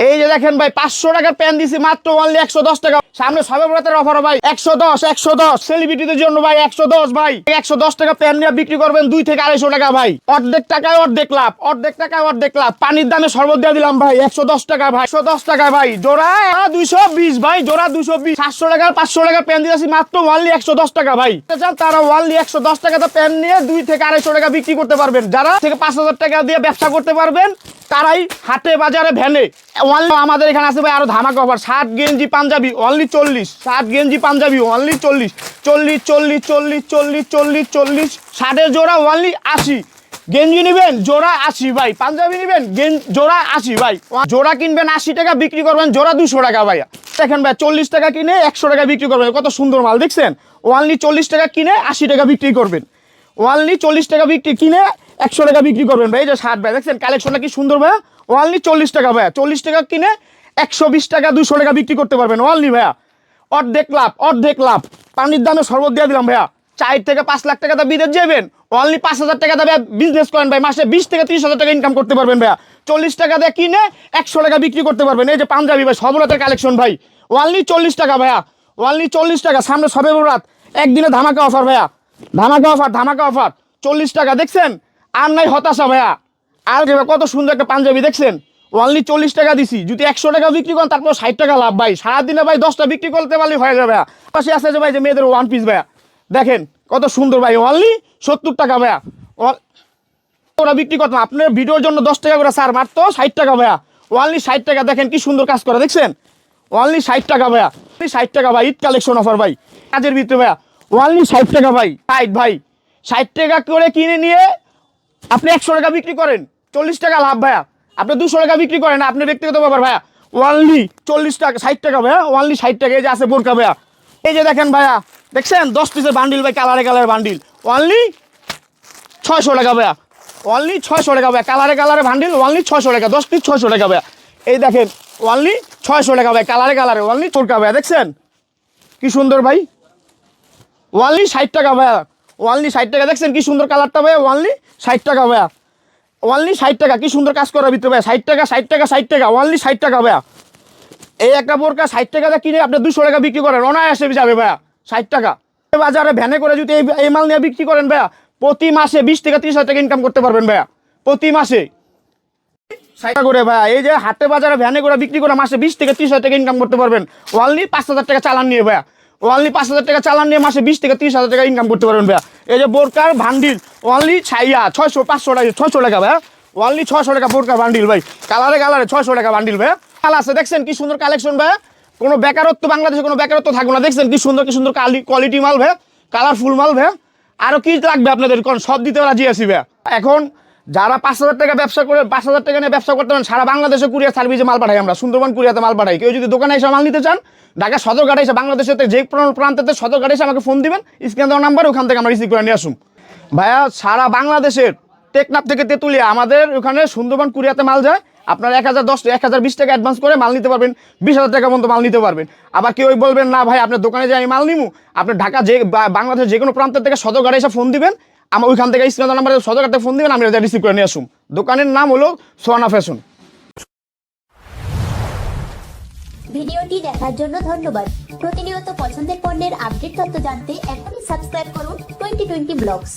এই যে দেখেন ভাই, পাঁচশো টাকার প্যান দিছি মাত্র অনলি একশো দশ টাকা। সামনে সবে বরাতের অফার ভাই, একশো দশ একশো দশ। সেলিব্রিটিদের জন্য ভাই, একশো দশ ভাই। একশো দশ টাকা প্যান নিয়ে বিক্রি করবেন দুই থেকে আড়াইশো টাকা ভাই। অর্ধেক টাকায় অর্ধেক লাভ, অর্ধেক টাকায় অর্ধেক লাভ। পানির দামে শরবত দিয়ে দিলাম ভাই, একশো দশ টাকা ভাই, একশো দশ টাকা ভাই। জোড়া দুইশো বিশ ভাই, জোড়া দুইশো বিশ। সাতশো টাকার পাঁচশো টাকার প্যান দিয়েছি মাত্র অনলি একশো দশ টাকা ভাই। তারা অনলি একশো দশ টাকাতে প্যান নিয়ে দুই থেকে আড়াইশো টাকা বিক্রি করতে পারবেন। যারা থেকে পাঁচ হাজার টাকা দিয়ে ব্যবসা করতে পারবেন তারাই হাটে বাজারে ভ্যানে। অনলি আমাদের এখানে আছে ভাই আরও ধামাকা অফার ষাট গেঞ্জি পাঞ্জাবি অনলি চল্লিশ। ষাট গেঞ্জি পাঞ্জাবি অনলি চল্লিশ। চল্লিশ চল্লিশ চল্লিশ চল্লিশ চল্লিশ চল্লিশ। ষাটের জোড়া অনলি আশি। গেঞ্জি নেবেন, জোড়া আশি ভাই। পাঞ্জাবি নেবেন জোড়া আশি ভাই। জোড়া কিনবেন আশি টাকা, বিক্রি করবেন জোড়া দুশো টাকা ভাই। দেখেন ভাই, চল্লিশ টাকা কিনে একশো টাকা বিক্রি করবেন। কত সুন্দর মাল, দেখছেন? ওয়ানলি চল্লিশ টাকা কিনে আশি টাকা বিক্রি করবেন। ওয়ানলি চল্লিশ টাকা বিক্রি কিনে একশো টাকা বিক্রি করবেন ভাই, এই যে ষাট ভাই, দেখছেন কালেকশনটা কি সুন্দর ভাইয়া? ওয়ানলি চল্লিশ টাকা ভাইয়া, চল্লিশ টাকা কিনে একশো বিশ টাকা, দুশো টাকা বিক্রি করতে পারবেন ওয়ানলি ভাইয়া। অর্ধেক লাভ অর্ধেক লাভ। পানির দামে শরবত দিয়ে দিলাম ভাইয়া। চার থেকে পাঁচ লাখ টাকা দা বিদেশ যাবেন। অনলি পাঁচ হাজার টাকা দেবে বিজনেস করেন ভাই, মাসে বিশ থেকে ত্রিশ হাজার টাকা ইনকাম করতে পারবেন ভাইয়া। চল্লিশ টাকা দিয়ে কিনে একশো টাকা বিক্রি করতে পারবেন। এই যে পাঞ্জাবি ভাই সবরাতের কালেকশন ভাই। অনলি চল্লিশ টাকা ভাইয়া অনলি চল্লিশ টাকা, সামনে সবে রাত। একদিনে ধামাকা অফার ভাইয়া। ধামাকা অফার ধামাকা অফার চল্লিশ টাকা, দেখছেন? আর নাই হতাশা ভাইয়া। আর যে কত সুন্দর একটা পাঞ্জাবি, দেখছেন? অনলি চল্লিশ টাকা দিছি। যদি একশো টাকা বিক্রি করেন, তারপর ষাট টাকা লাভ ভাই। সারাদিনে ভাই দশটা বিক্রি করতে পারলে হয়ে যাবে পাশে আছে যে ভাই যে মেয়েদের ওয়ান পিস ভাইয়া। দেখেন, কত সুন্দর ভাই। অনলি সত্তর টাকা ভাইয়া। ওরা বিক্রি করতাম আপনার ভিডিওর জন্য দশ টাকা করে স্যার মারতো ষাট টাকা ভাইয়া। অনলি ষাট টাকা, দেখেন কি সুন্দর কাজ করে, দেখছেন? অনলি ষাট টাকা ভাইয়া। ষাট টাকা ভাই, ঈদ কালেকশন অফার ভাই। কাজের ভিতরে ভাইয়া। অনলি ষাট টাকা ভাই। ষাট ভাই। ষাট টাকা করে কিনে নিয়ে আপনি একশো টাকা বিক্রি করেন, চল্লিশ টাকা লাভ ভাইয়া। আপনি দুশো টাকা বিক্রি করেন আপনি ব্যক্তিগত ব্যাপার ভাইয়া। ওয়ানলি চল্লিশ টাকা, ষাট টাকা ভাইয়া ওয়ানলি ষাট টাকা, এই যে আছে বোরকা ভাইয়া। এই যে দেখেন ভাইয়া, দেখছেন? দশ পিসের বান্ডিল ভাই কালারে কালারে বান্ডিল ওয়ানলি ছয়শো টাকা ভাইয়া। ওয়ানলি ছয়শো টাকা ভাইয়া কালারে কালারে বান্ডিল ওয়ানলি ছয়শো টাকা, দশ পিস ছয়শো টাকা ভাইয়া। এই দেখেন ওয়ানলি ছয়শো টাকা ভাই কালারে কালারে ওয়ানলি তোরকা ভাইয়া, দেখছেন? কি সুন্দর ভাই? ওয়ানলি ষাট টাকা ভাইয়া। ওয়ানলি ষাট টাকা, দেখছেন কি সুন্দর কালারটা ভাইয়া ওয়ানলি ষাট টাকা ভাইয়া। ওয়ানলি ষাট টাকা, কি সুন্দর কাজ করার ভিতরে ভাইয়া। ষাট টাকা ষাট টাকা ষাট টাকা ওয়ানলি ষাট টাকা ভাইয়া। এই একটা বোরকা ষাট দিয়ে কিনে আপনি দুশো টাকা বিক্রি করেন, অনায়াসে যাবে ভাইয়া, ষাট টাকা। বাজারে ভ্যানে করে যদি এই মাল নিয়ে বিক্রি করেন ভাইয়া, প্রতি মাসে বিশ থেকে ত্রিশ হাজার টাকা ইনকাম করতে পারবেন ভাইয়া, প্রতি মাসে। টাকা করে ভাইয়া, এই যে হাটে বাজারে ভ্যানে করে বিক্রি করে মাসে বিশ থেকে ত্রিশ হাজার টাকা ইনকাম করতে পারবেন ওয়ানলি পাঁচ হাজার টাকা চালান নিয়ে ভাইয়া। ওয়ানলি পাঁচ হাজার টাকা চালান নিয়ে মাসে বিশ থেকে ত্রিশ হাজার টাকা ইনকাম করতে পারবেন ভাইয়া। এই যে বোরকার ভান্ডিল ওয়ানলি ছাইয়া ছয়শো, পাঁচশো টাকা, ছয়শো টাকা ভাইয়া। ওয়ানলি ছয়শো টাকা বোরকার বান্ডিল ভাই। কালারে কালারে ছয়শো টাকা বান্ডিল ভাইয়া। কাল আছে, দেখছেন কি সুন্দর কালেকশন ভাইয়া? কোনো বেকারত্ব, বাংলাদেশে কোনো বেকারত্ব থাকবে না। দেখছেন কি সুন্দর কি সুন্দর কোয়ালিটি মাল ভাইয়া। কালারফুল মাল ভাইয়া। আরও কি লাগবে আপনাদের? কোন সব দিতে রাজি আছি ভাইয়া। এখন যারা পাঁচ হাজার টাকা ব্যবসা করে, পাঁচ হাজার টাকা নিয়ে ব্যবসা করতে পারেন, সারা বাংলাদেশে কুরিয়ার সার্ভিসে মাল পাঠাই আমরা, সুন্দরবন কুরিয়াতে মাল পাঠাই। কেউ যদি দোকানে এসে মাল নিতে চান ঢাকা সদরঘাটে এসে বাংলাদেশের যে প্রান্ত- সদরঘাটে এসে আমাকে ফোন দিবেন স্ক্যান দেওয়ার নাম্বার ওখান থেকে আমরা রিসিভ করে নিয়ে আসুন। ভাইয়া, সারা বাংলাদেশের টেকনাফ থেকে তেঁতুলিয়া, আমাদের ওখানে সুন্দরবন কুরিয়াতে মাল যায়, আপনার এক হাজার দশ, এক হাজার বিশ টাকা অ্যাডভান্স করে মাল নিতে পারবেন, বিশ হাজার টাকা মতো মাল নিতে পারবেন। আবার কেউ বলবেন, না ভাই, আপনার দোকানে যাই, আমি মাল নিমু। আপনার ঢাকা যে বাংলাদেশের যে কোনো প্রান্তের থেকে সদর সদরঘাটে এসে ফোন দিবেন আমার ওইখান থেকে স্ক্রিন নাম্বারে সদরঘাটে ফোন দিবেন, আমি রিসিভ করে নিয়ে আসুন। দোকানের নাম হলো সোয়ানা ফ্যাশন ভিডিওটি দেখার জন্য ধন্যবাদ। প্রতিনিয়ত পছন্দের পণ্যের আপডেট তথ্য জানতে এখনই সাবস্ক্রাইব করুন টোয়েন্টি টোয়েন্টি ব্লগস